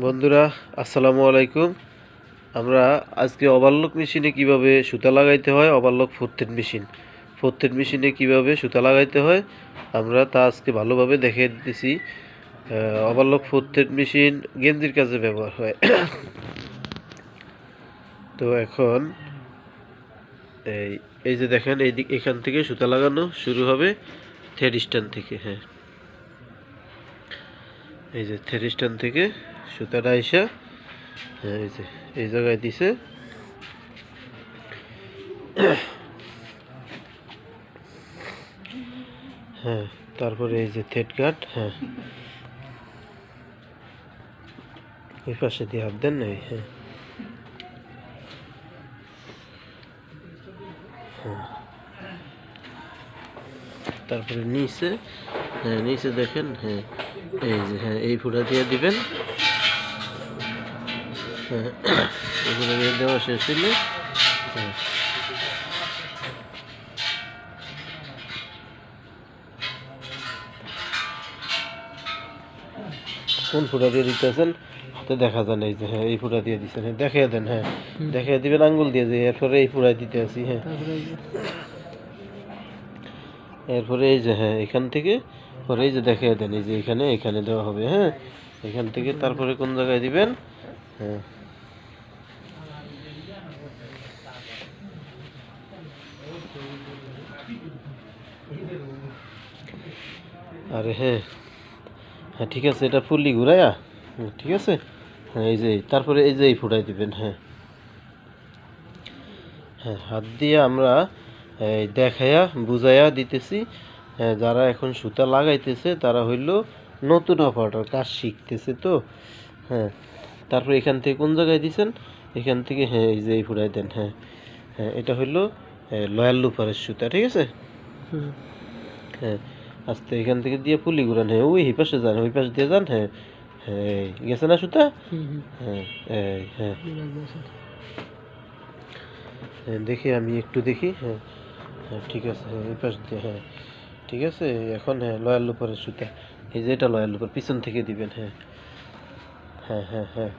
বন্ধুরা, আসসালামু আলাইকুম। আমরা আজকে ওভারলক মেশিনে কীভাবে সুতা লাগাইতে হয়? Overlock ফোর্থেড machine. ফোর্থেড মেশিনে কীভাবে সুতা লাগাইতে হয়? আমরা তা আজকে ভালোভাবে দেখে দিতেছি। ওভারলক ফোর্থেড মেশিন গেঞ্জির কাজে ব্যবহার হয়। তো এখন এই এই যে দেখেন, এই দিক, এখান থেকে সুতা লাগানো শুরু হবে থ্রেড স্ট্যান্ড থেকে হ্যাঁ। এই যে থ্রেড স্ট্যান্ড থেকে সুতাটা আইসা হ্যাঁ, এই যে এই জায়গায় দিছে। হ্যাঁ তারপরে এই যে থ্রেড গার্ড হ্যাঁ। এই পাশে দিয়ে হাত দেন না এই, হ্যাঁ। হ্যাঁ। তারপরে নিচে হ্যাঁ নিচে দেখেন হ্যাঁ এই যে হ্যাঁ এই ফুটা দিয়ে দিবেন। ফুটা দিয়ে দেওয়া শেষ হ্যাঁ কোন ফুটা দিয়ে দিতেছেন? হাতে দেখা যায় এই যে হ্যাঁ এই ফুটা দিয়ে দিচ্ছেন হ্যাঁ দেখিয়ে দেন হ্যাঁ। দেখিয়ে দিবেন আঙ্গুল দিয়ে যে এরপরে এই ফুটায় দিতে আসি হ্যাঁ। এরপরে এই যে হ্যাঁ এখান থেকে পরে এই যে দেখিয়ে দেন এই যে এখানে এখানে দেওয়া হবে হ্যাঁ। এখান থেকে তারপরে কোন জায়গায় দিবেন? হ্যাঁ। আরে হ্যাঁ। হ্যাঁ ঠিক আছে এটা ফুললি ঘুরাইয়া? ঠিক আছে। হ্যাঁ এই যে তারপরে এই যে ফুটাই দিবেন হ্যাঁ। হ্যাঁ হাত দিয়ে আমরা দেখাইয়া বুঝাইয়া দিতেছি হ্যাঁ, যারা এখন সুতা লাগাইতেছে তারা হইল নতুন অপারেটর কাজ শিখতেছে তো। হ্যাঁ তারপর এখান থেকে কোন জায়গায় দিছেন? এখান থেকে হ্যাঁ এই যে এই ফুটাই দেন হ্যাঁ। হ্যাঁ এটা হইল লয়াল লুপারের সুতা ঠিক আছে। হ্যাঁ আস্তে এখান থেকে দিয়ে পুলি ঘুরান হ্যাঁ ওই পাশে যান ওই পাশে দিয়ে যান হ্যাঁ হ্যাঁ গেছে না সুতা। হ্যাঁ হ্যাঁ। হ্যাঁ দেখি আমি একটু দেখি হ্যাঁ হ্যাঁ ঠিক আছে হ্যাঁ এই পাশ দিয়ে হ্যাঁ ঠিক আছে এখন হ্যাঁ লয়াল লুপারের সুতা এই যে এটা লয়াল লুপার পিছন থেকে দিবেন হ্যাঁ হ্যাঁ হ্যাঁ হ্যাঁ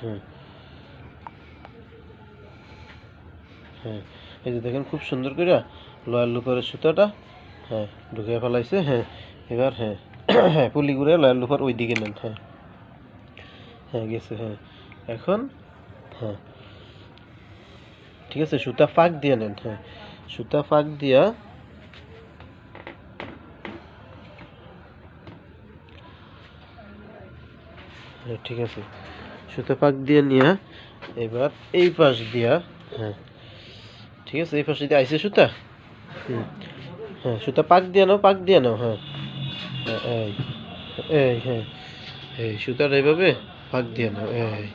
হ্যাঁ হ্যাঁ এই যে দেখেন খুব সুন্দর করে লয়াল লুপারের সুতাটা হ্যাঁ ঢুকে ফেলাইছে হ্যাঁ এবার হ্যাঁ হ্যাঁ পুলি ঘুরে লয়াল লুপার ওই দিকে নেন হ্যাঁ হ্যাঁ গেছে হ্যাঁ এখন হ্যাঁ ঠিক আছে, সুতা ফাঁক দিয়ে নেন হ্যাঁ সুতা ফাঁক দিয়া হ্যাঁ ঠিক আছে, সুতা ফাঁক দিয়ে নিয়ে, এবার এই পাশ দিয়া হ্যাঁ ঠিক আছে এই পাশে দিয়ে আইসে সুতা? হ্যাঁ সুতা পাক দিয়ে নাও পাক দিয়ে নাও হ্যাঁ। এই এই হ্যাঁ। এই সুতার এইভাবে পাক দিয়ে নাও এই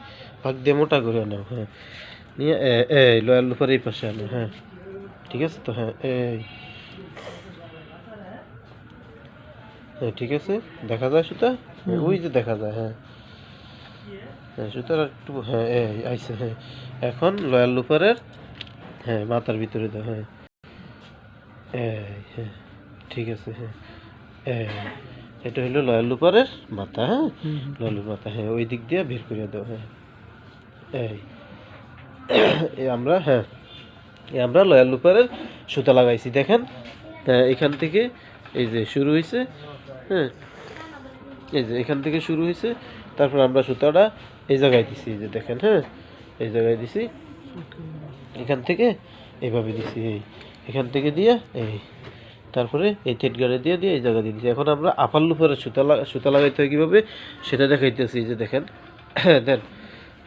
পাক দিয়ে মোটা করে নাও হ্যাঁ। নিয়ে এই লয়াল লুপার এই পাশে আনো হ্যাঁ। ঠিক আছে তো হ্যাঁ এই। হ্যাঁ ঠিক আছে দেখা যায় সুতা? হ্যাঁ, ওই যে দেখা যায় হ্যাঁ। হ্যাঁ সুতার একটু হ্যাঁ এই আইসে হ্যাঁ। এখন লয়াল লুপারের হ্যাঁ মাথার ভিতরে দাও হ্যাঁ। হ্যাঁ ঠিক আছে হ্যাঁ। এটা হলো লয়াল লুপারের মাথা হ্যাঁ? হুম, হুম। লয়াল মাথা হ্যাঁ ওই দিক দিয়ে বের করে দাও হ্যাঁ। এই এই আমরা হ্যাঁ আমরা লয়াল লুপারের সুতা লাগাইছি দেখেন। হ্যাঁ, এখান থেকে এই যে শুরু হয়েছে হ্যাঁ। এই যে এখান থেকে শুরু হয়েছে তারপর আমরা সুতাটা এই জায়গায় দিছি এই যে দেখেন হ্যাঁ। এই জায়গায় দিছি। এখান থেকে এইভাবে দিছি এই এখান থেকে দিয়ে এই তারপরে এই থেট গাড়ি দিয়ে দিয়ে এই জায়গা দিয়ে দিচ্ছি এখন আমরা আপার লুপারে সুতা লাগা সুতা লাগাইতে হয় কীভাবে? সেটা দেখাইতেছি যে দেখেন হ্যাঁ দেন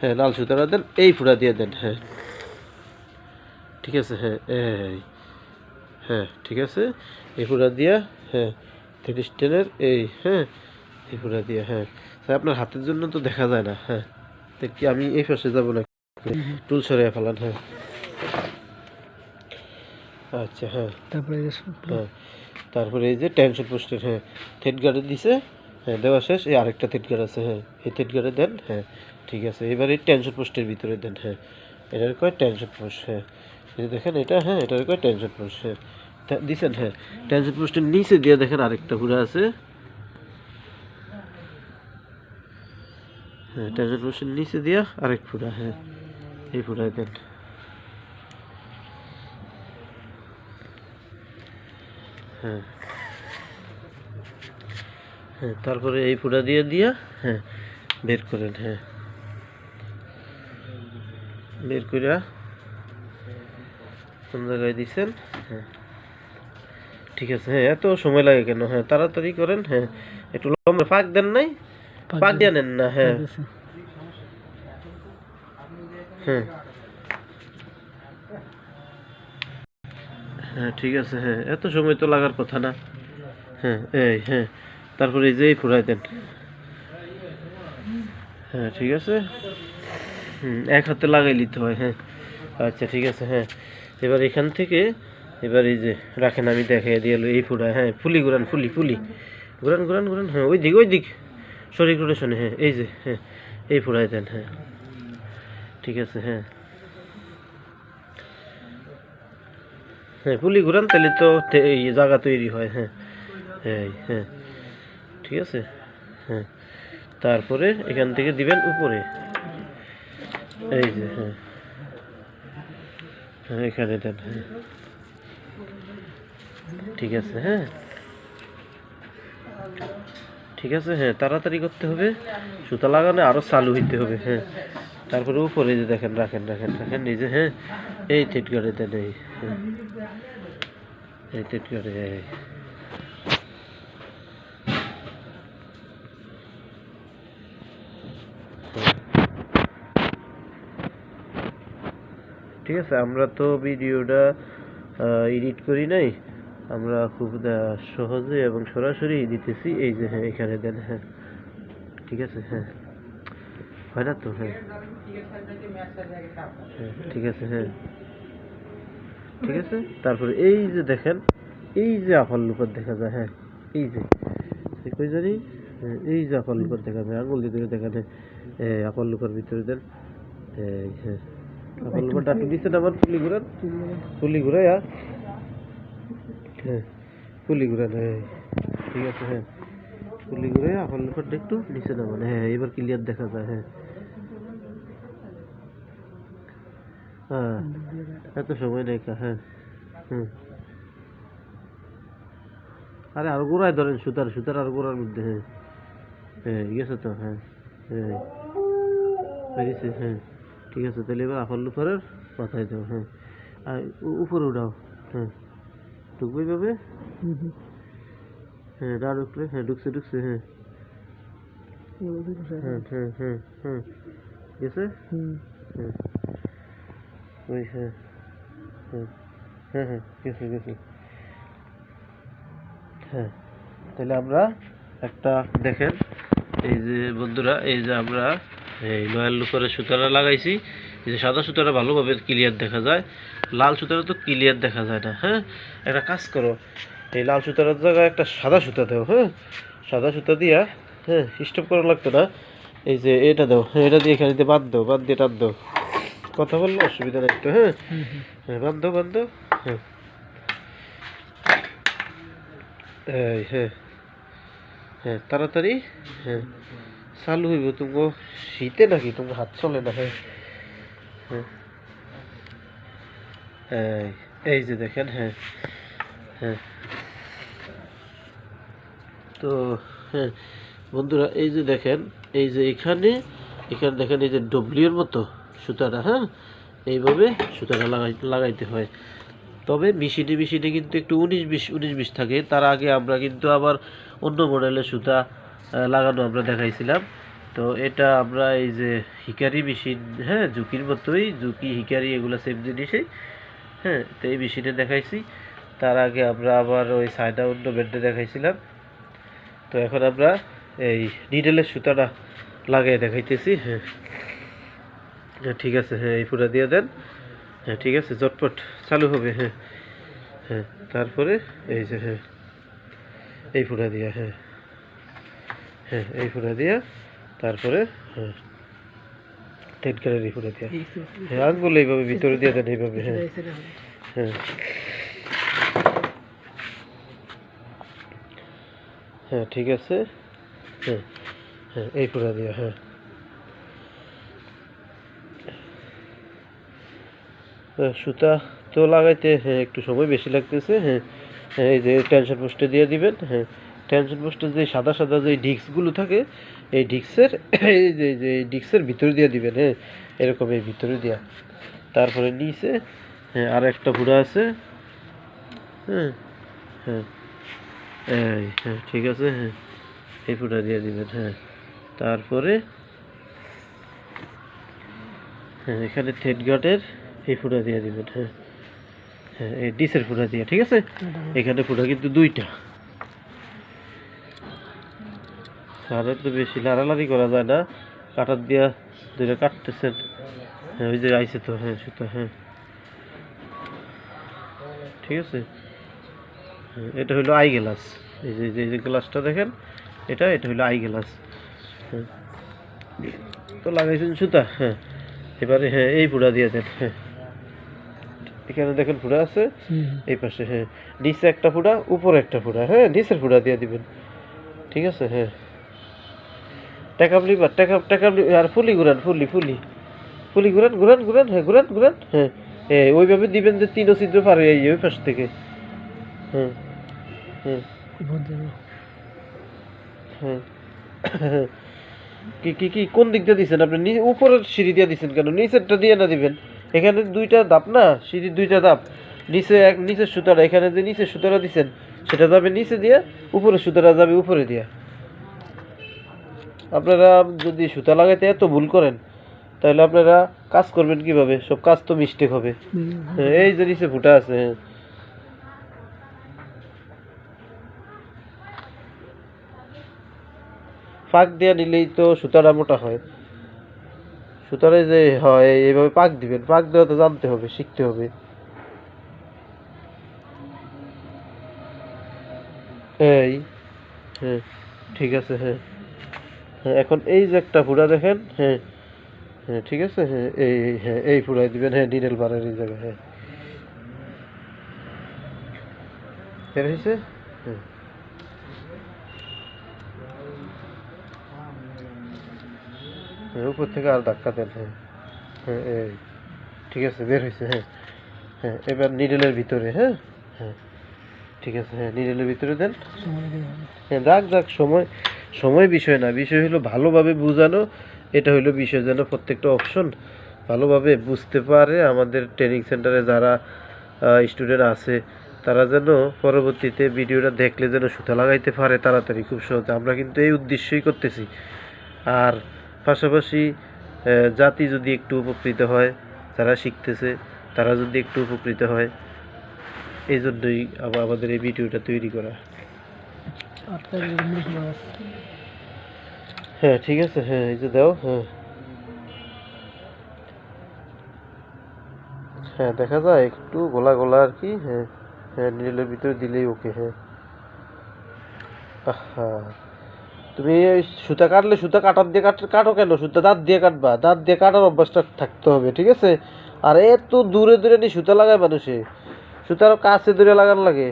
হ্যাঁ লাল সুতাটা দেন এই ফুটা দিয়ে দেন হ্যাঁ। ঠিক আছে হ্যাঁ এই হ্যাঁ ঠিক আছে এই ফুটা দিয়া হ্যাঁ থেট স্টেনের এই হ্যাঁ এই ফুটা দিয়া হ্যাঁ। স্যার আপনার হাতের জন্য তো দেখা যায় না হ্যাঁ। কি আমি এই পাশে যাব না। টুল সরিয়ে ফেলান হ্যাঁ। আচ্ছা হ্যাঁ। তারপরে এই যে সব- হ্যাঁ। তারপরে এই যে টেনশন পোস্টের হ্যাঁ থেট গার্ডে দিছে হ্যাঁ দেওয়া শেষ এই আরেকটা থেট গার্ড আছে হ্যাঁ এই থেট গার্ডে দেন হ্যাঁ ঠিক আছে এবার এই টেনশন পোস্টের ভিতরে দেন হ্যাঁ এটার কয় টেনশন পোস্ট হ্যাঁ এই দেখেন এটা হ্যাঁ এটার কয় টেনশন পোস্ট হ্যাঁ দিছেন হ্যাঁ ট্রানজিট পোস্টের নিচে দিয়ে দেখেন আরেকটা ফুটা আছে হ্যাঁ ট্রানজিট পোস্টের নিচে দিয়া আরেক ফুটা হ্যাঁ এই ফুটায় দেন। হ্যাঁ। হ্যাঁ তারপরে এই ফুটা দিয়ে দিয়া হ্যাঁ বের করেন হ্যাঁ। বের কইরা কোন জায়গায় দিছেন হ্যাঁ। ঠিক আছে হ্যাঁ এত সময় লাগে কেন? হ্যাঁ তাড়াতাড়ি করেন হ্যাঁ। একটু লম্বা ফাঁক দেন নাই ফাঁক দিয়ে নেন না হ্যাঁ। হ্যাঁ। হ্যাঁ ঠিক আছে হ্যাঁ। এত সময় তো লাগার কথা না। হ্যাঁ এই হ্যাঁ। তারপরে এই যে এই ফুরাই দেন। হ্যাঁ ঠিক আছে। হুম, এক হাতে লাগাই নিতে হয় হ্যাঁ। আচ্ছা ঠিক আছে হ্যাঁ। এবার এখান থেকে, এবার এই যে, রাখেন, আমি দেখাই দিয়ে এই ফুটা হ্যাঁ। ফুলি ঘুরান, ফুলি ফুলি। ঘুরান ঘুরান ঘুরান হ্যাঁ ওই দিক ওই দিক শরীর রোটেশনে হ্যাঁ এই যে হ্যাঁ এই ফুটাই দেন হ্যাঁ। ঠিক আছে হ্যাঁ। হ্যাঁ পুলি ঘুরান, তাহলে তো জায়গা তৈরি হয় হ্যাঁ। হ্যাঁ হ্যাঁ। ঠিক আছে? হ্যাঁ। তারপরে এখান থেকে দিবেন উপরে। এই যে হ্যাঁ। হ্যাঁ এখানে দেন হ্যাঁ। ঠিক আছে হ্যাঁ। ঠিক আছে হ্যাঁ তাড়াতাড়ি করতে হবে। সুতা লাগানো আরও চালু হইতে হবে হ্যাঁ। তারপরে উপরে যে দেখেন, রাখেন রাখেন রাখেন নিজে হ্যাঁ এই থেট করে দেন, এই হ্যাঁ এই থেট করে ঠিক আছে, আমরা তো ভিডিওটা এডিট করি নাই, আমরা খুব সহজে এবং সরাসরি দিতেছি, এই যে হ্যাঁ এখানে দেন হ্যাঁ ঠিক আছে হ্যাঁ। না তো হ্যাঁ। হ্যাঁ, ঠিক আছে হ্যাঁ। ঠিক আছে তারপরে এই যে দেখেন এই যে আফাল লুকার দেখা যায় হ্যাঁ এই যে। কই জানি? হ্যাঁ, এই যে আফাল লুকার দেখা যায় আঙুল দিয়ে দেখেন হ্যাঁ আফাল লুকার ভিতরে দেন হ্যাঁ। আফাল লুকারটা একটু দিচ্ছেন আমার ঘুরান। ঘুরাই হ্যাঁ। পুলি ঘুরান হ্যাঁ। ঠিক আছে হ্যাঁ। পুলি ঘুরে আফাল লুকারটা একটু নিচে নামান হ্যাঁ এবার ক্লিয়ার দেখা যায় হ্যাঁ। হ্যাঁ। এত সময় নেই হ্যাঁ। হুম। আরে আর গোড়ায় ধরেন সুতার সুতার আর গোড়ার মধ্যে হ্যাঁ। হ্যাঁ গেছে তো হ্যাঁ। হ্যাঁ। হয়ে গেছে হ্যাঁ। ঠিক আছে তাহলে এবার আফাল লুফারের মাথায় দাও হ্যাঁ। আর উপরে উঠাও হ্যাঁ। ঢুকবে পাবে হ্যাঁ না ঢুকলে হ্যাঁ ঢুকছে ঢুকছে হ্যাঁ। হ্যাঁ হ্যাঁ হ্যাঁ হ্যাঁ। গেছে হ্যাঁ। হ্যাঁ গেছে গেছে হ্যাঁ তাহলে আমরা একটা দেখেন, এই যে বন্ধুরা, এই যে আমরা এই লয়াল লুকারের সুতাটা লাগাইছি। এই যে সাদা সুতাটা ভালোভাবে ক্লিয়ার দেখা যায়। লাল সুতাটা তো ক্লিয়ার দেখা যায় না হ্যাঁ? একটা কাজ করো, এই লাল সুতার জায়গায় একটা সাদা সুতা দাও হ্যাঁ? সাদা সুতা দিয়া হ্যাঁ স্টপ করা লাগতো না। এই যে এটা দাও, এটা দিয়ে এখানে বাঁধ দাও বাঁধ দিয়ে টান দাও। কথা বললে অসুবিধা নাই তো হ্যাঁ হ্যাঁ দাও বাঁধ হ্যাঁ। এই হ্যাঁ। হ্যাঁ তাড়াতাড়ি হ্যাঁ। চালু হইব তুমি শীতে নাকি? তোমার হাত চলে না হ্যাঁ। হ্যাঁ। এই যে দেখেন হ্যাঁ। হ্যাঁ। তো হ্যাঁ বন্ধুরা এই যে দেখেন এই যে এখানে এখানে দেখেন এই যে ডব্লিউর মতো। সুতাটা হ্যাঁ? এইভাবে সুতাটা লাগাই, লাগাইতে হয়। তবে মেশিনে মেশিনে কিন্তু একটু উনিশ বিশ উনিশ বিশ থাকে। তার আগে আমরা কিন্তু আবার অন্য মডেলের সুতা লাগানো আমরা দেখাইছিলাম। তো এটা আমরা এই যে হিকারি মেশিন হ্যাঁ ঝুঁকির মতোই, ঝুঁকি, হিকারি এগুলো সেম জিনিসই হ্যাঁ তো এই মেশিনে দেখাইছি। তার আগে আমরা আবার ওই সাইডা অন্য ব্যান্ডে দেখাইছিলাম। তো এখন আমরা এই নিডেলের সুতাটা লাগিয়ে দেখাইতেছি হ্যাঁ। হ্যাঁ ঠিক আছে হ্যাঁ এই পুরা দিয়ে দেন। হ্যাঁ ঠিক আছে জটপট চালু হবে হ্যাঁ। হ্যাঁ তারপরে এই যে হ্যাঁ এই পুরা দিয়া হ্যাঁ। হ্যাঁ এই পুরা দিয়া, তারপরে হ্যাঁ এই দিয়া। হ্যাঁ এইভাবে ভিতরে দেন, এইভাবে হ্যাঁ। হ্যাঁ। হ্যাঁ ঠিক আছে হ্যাঁ হ্যাঁ এই পুরা দিয়া হ্যাঁ। সুতা তো লাগাইতে হ্যাঁ একটু সময় বেশি লাগতেছে হ্যাঁ। হ্যাঁ এই যে টেনশন পোস্টে দিয়ে দিবেন হ্যাঁ। টেনশন পোস্টের যে সাদা সাদা যে ডিস্কগুলো থাকে, এই ডিস্কের, এই যে ডিস্কের ভিতরে দিয়ে দিবেন হ্যাঁ। এরকম এই ভিতরে দিয়া। তারপরে নিচে হ্যাঁ আর একটা ফুটা আছে হ্যাঁ হ্যাঁ। হ্যাঁ ঠিক আছে হ্যাঁ। এই ফুটা দিয়ে দিবেন হ্যাঁ। তারপরে হ্যাঁ এখানে থেট গার্ডের এই ফুটা দিয়ে দিবেন হ্যাঁ হ্যাঁ এই ডিসের ফুটা দিয়ে ঠিক আছে? এখানে ফুটা কিন্তু দুইটা। আর তো বেশি লাড়ালাড়ি করা যায় না। কাটার দিয়া দুইটা কাটতেছেন হ্যাঁ ওই যে আইসে তো হ্যাঁ সুতা হ্যাঁ। ঠিক আছে? হ্যাঁ, এটা হলো আই গ্লাস এই যে যে- যে গ্লাসটা দেখেন এটা এটা হলো আই গ্লাস হ্যাঁ। তো লাগাইছেন সুতা হ্যাঁ। এবারে হ্যাঁ এই ফুটা দিয়ে দেন হ্যাঁ। এখানে দেখেন ফুটা আছে। এই পাশে হ্যাঁ। নিচে একটা ফুটা উপরে একটা ফুটা হ্যাঁ নিচের ফুটা দিয়ে দিবেন। ঠিক আছে হ্যাঁ। টাকাবলি বা টাকা টাকাবলি আর ফুলি ঘুরান ফুলি ফুলি। ফুলি ঘুরান ঘুরান ঘুরান হ্যাঁ ঘুরান ঘুরান হ্যাঁ। হ্যাঁ ওইভাবে দিবেন যে তিনও ছিদ্র পারে এই ওই পাশ থেকে। হ্যাঁ হ্যাঁ। হ্যাঁ। কি কি কি কোন দিক দিয়ে দিছেন আপনি? উপরের সিঁড়ি দিয়ে দিছেন কেন? নিচেরটা দিয়ে না দিবেন? এখানে দুইটা ধাপ না? সিঁড়ির দুইটা ধাপ। নিচে এক নিচের সুতাটা এখানে যে নিচের সুতাটা দিছেন সেটা যাবে নিচে দিয়ে উপরের সুতাটা যাবে উপরে দিয়ে। আপনারা যদি সুতা লাগাইতে এত ভুল করেন তাহলে আপনারা কাজ করবেন কীভাবে? সব কাজ তো মিস্টেক হবে। এই যে নিচে ফুটা আছে হ্যাঁ। ফাঁক দেওয়া নিলেই তো সুতাটা মোটা হয়। সুতারে যে, হয়, এইভাবে পাক দিবেন। পাক দেওয়া তো জানতে হবে, শিখতে হবে। এই হ্যাঁ ঠিক আছে হ্যাঁ। হ্যাঁ এখন এই যে একটা ফুটা দেখেন হ্যাঁ হ্যাঁ ঠিক আছে হ্যাঁ এই হ্যাঁ এই ফুটাই দিবেন হ্যাঁ নিডেল বারের এই জায়গায় হ্যাঁ। হ্যাঁ। উপর থেকে আর ধাক্কা দেন হ্যাঁ। হ্যাঁ এই ঠিক আছে বের হয়েছে হ্যাঁ। হ্যাঁ এবার নিডেলের ভিতরে হ্যাঁ। হ্যাঁ ঠিক আছে হ্যাঁ নিডেলের ভিতরে দেন। হ্যাঁ রাখ রাখ সময় সময় বিষয় না বিষয় হলো ভালোভাবে বোঝানো এটা হলো বিষয় যেন প্রত্যেকটা অপশন ভালোভাবে বুঝতে পারে আমাদের ট্রেনিং সেন্টারে যারা স্টুডেন্ট আছে তারা যেন পরবর্তীতে ভিডিওটা দেখলে যেন সুতা লাগাইতে পারে তাড়াতাড়ি খুব সহজে। আমরা কিন্তু এই উদ্দেশ্যই করতেছি। আর পাশাপাশি জাতি যদি একটু উপকৃত হয় যারা শিখতেছে, তারা যদি একটু উপকৃত হয় এই জন্যই আমাদের এই ভিডিওটা তৈরি করা। হ্যাঁ ঠিক আছে হ্যাঁ এই যে দাও হ্যাঁ। হ্যাঁ দেখা যায়, একটু গোলা গোলা আর কি হ্যাঁ হ্যাঁ নীলের ভিতরে দিলেই ওকে হ্যাঁ। আহা। তুমি এই সুতা কাটলে সুতা কাটার দিয়ে কাট কাটো কেন? সুতা দাঁত দিয়ে কাটবা। দাঁত দিয়ে কাটার অভ্যাসটা থাকতে হবে ঠিক আছে? আর এত দূরে দূরে নিয়ে সুতা লাগায় মানুষে। সুতার কাছে দূরে লাগানো লাগে।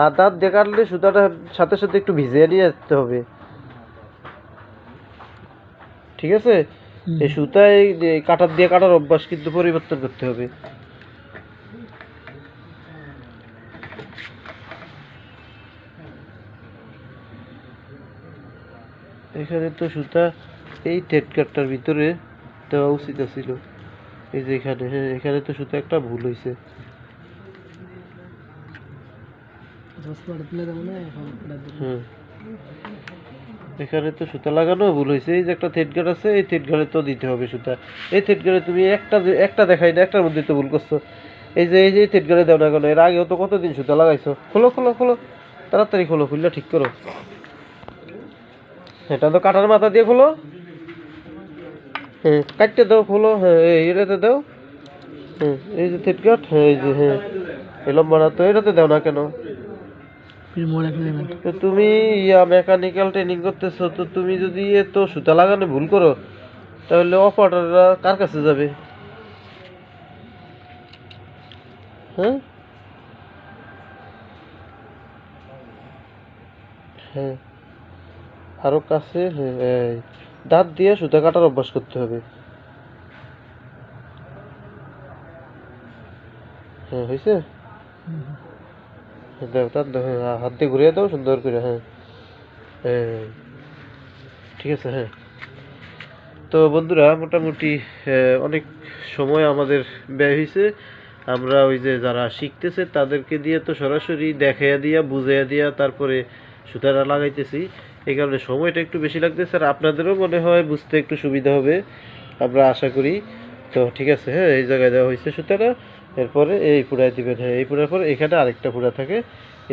আর দাঁত দিয়ে কাটলে সুতাটা সাথে সাথে একটু ভিজিয়ে নিয়ে যেতে হবে। ঠিক আছে? এই সুতায় কাটার দিয়ে কাটার অভ্যাস কিন্তু পরিবর্তন করতে হবে। এখানে তো সুতা এই টেট কাটটার ভিতরে দেওয়া উচিত ছিল এই যে এখানে হ্যাঁ এখানে তো সুতা একটা ভুল হয়েছে হুম এখানে তো সুতা লাগানো ভুল হয়েছে এই যে একটা থেট গার্ড আছে, এই থেট গার্ডে তো দিতে হবে সুতা। এই থেট গার্ডে তুমি একটা একটা দেখাই না, একটার মধ্যে তো ভুল করছ। এই যে এই যে থেট গার্ডে দাও না কেন, এর আগেও তো কতদিন সুতা লাগাইছো? খোলো খোলো খোলো। তাড়াতাড়ি খোলো, খুললে ঠিক করো। এটা তো কাটার মাথা দিয়ে খোলো হ্যাঁ কাটতে দাও খোলো হ্যাঁ এই এটাতে দাও। হ্যাঁ এই যে থেট গার্ড হ্যাঁ এই যে হ্যাঁ। এই লম্বাটা তো এটাতে দাও না কেন? তো তুমি ইয়া মেকানিক্যাল ট্রেনিং করতেছো তো তুমি যদি এত সুতা লাগানো ভুল করো তাহলে অপারেটররা কার কাছে যাবে? হ্যাঁ? হ্যাঁ। আরও কাছে দাঁত দিয়ে সুতা কাটার অভ্যাস করতে হবে। হ্যাঁ হয়েছে দাঁত হাত দিয়ে ঘুরিয়ে দাও, সুন্দর করে হ্যাঁ ঠিক আছে হ্যাঁ তো বন্ধুরা, মোটামুটি অনেক সময় আমাদের ব্যয় হয়েছে আমরা ওই যে যারা শিখতেছে, তাদেরকে দিয়ে তো সরাসরি দেখাইয়া দিয়া, বুঝাইয়া দিয়া, তারপরে সুতাটা লাগাইতেছি। এই কারণে সময়টা একটু বেশি লাগতেছে আর আপনাদেরও মনে হয় বুঝতে একটু সুবিধা হবে, আমরা আশা করি। তো ঠিক আছে হ্যাঁ এই জায়গায় দেওয়া হয়েছে সুতাটা। এরপরে এই পুরাই দিবেন হ্যাঁ এই পুরার পরে এখানে আরেকটা পুরা থাকে,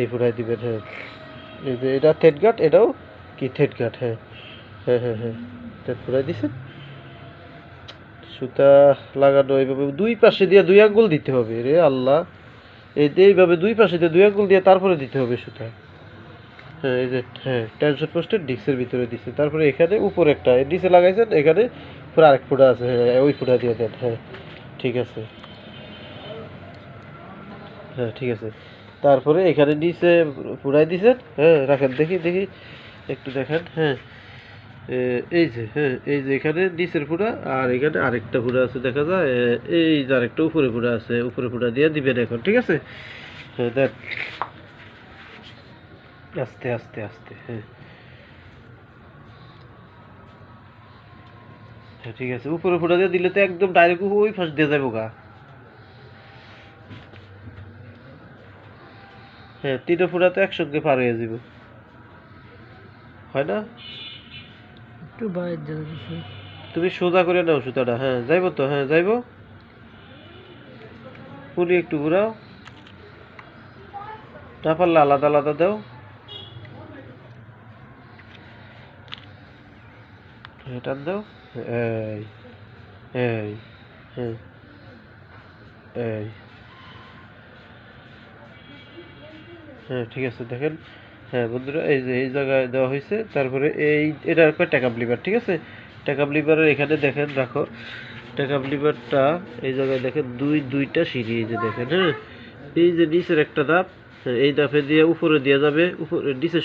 এই পুরাই দিবেন হ্যাঁ। এই যে এটা থেট গাট এটাও কি থেট গাট হ্যাঁ। হ্যাঁ হ্যাঁ হ্যাঁ পুরাই দিছেন। সুতা লাগানো এইভাবে দুই পাশে দিয়ে দুই আঙ্গুল দিতে হবে রে আল্লাহ। এই এইভাবে দুই পাশে দিয়ে দুই আঙ্গুল দিয়ে তারপরে দিতে হবে সুতা। এই যে হ্যাঁ টেনশন পোস্টের ডিক্সের ভিতরে দিচ্ছে তারপরে এখানে উপরে একটা নিচে লাগাইছেন, এখানে পুরো আরেক ফুটা আছে হ্যাঁ ওই ফুটা দিয়ে দেন হ্যাঁ ঠিক আছে। হ্যাঁ ঠিক আছে। তারপরে এখানে নিচে পুরাই দিছেন হ্যাঁ রাখেন, দেখি দেখি, একটু দেখেন হ্যাঁ এই যে হ্যাঁ এই যে এখানে নিচের ফুটা, আর এখানে আরেকটা ফুটা আছে, দেখা যায় এই যে আরেকটা উপরে ফুটা আছে, উপরে ফুটা দিয়ে দিবেন এখন, ঠিক আছে? হ্যাঁ দেন। আস্তে আস্তে আস্তে হ্যাঁ। হ্যাঁ ঠিক আছে উপরে ফুটা দিয়ে দিলে তো একদম ডাইরেক্ট ওই ফাঁস দিয়ে যাব গা। হ্যাঁ তিনটে ফুটা তো একসঙ্গে পার হয়ে যাব হয় না? একটু বাইরে তুমি সোজা করে নাও সুতাটা হ্যাঁ যাইবো তো হ্যাঁ যাইবো। পুলি একটু ঘুরাও। না পারলে আলাদা আলাদা দাও। টান দাও। এই এই এই হ্যাঁ ঠিক আছে দেখেন। হ্যাঁ বন্ধুরা এই যে এই জায়গায় দেওয়া হয়েছে। তারপরে এই এটা একটা ট্যাকাপ লিভার ঠিক আছে? ট্যাকাপ লিভারের এখানে দেখেন রাখো। ট্যাকাপ লিভারটা এই জায়গায় দেখেন দুই দুইটা সিঁড়ি এই যে দেখেন হ্যাঁ? এই যে নিচের একটা ধাপ হ্যাঁ, এই ধাপে দিয়ে উপরে দেওয়া যাবে উপরে নিচে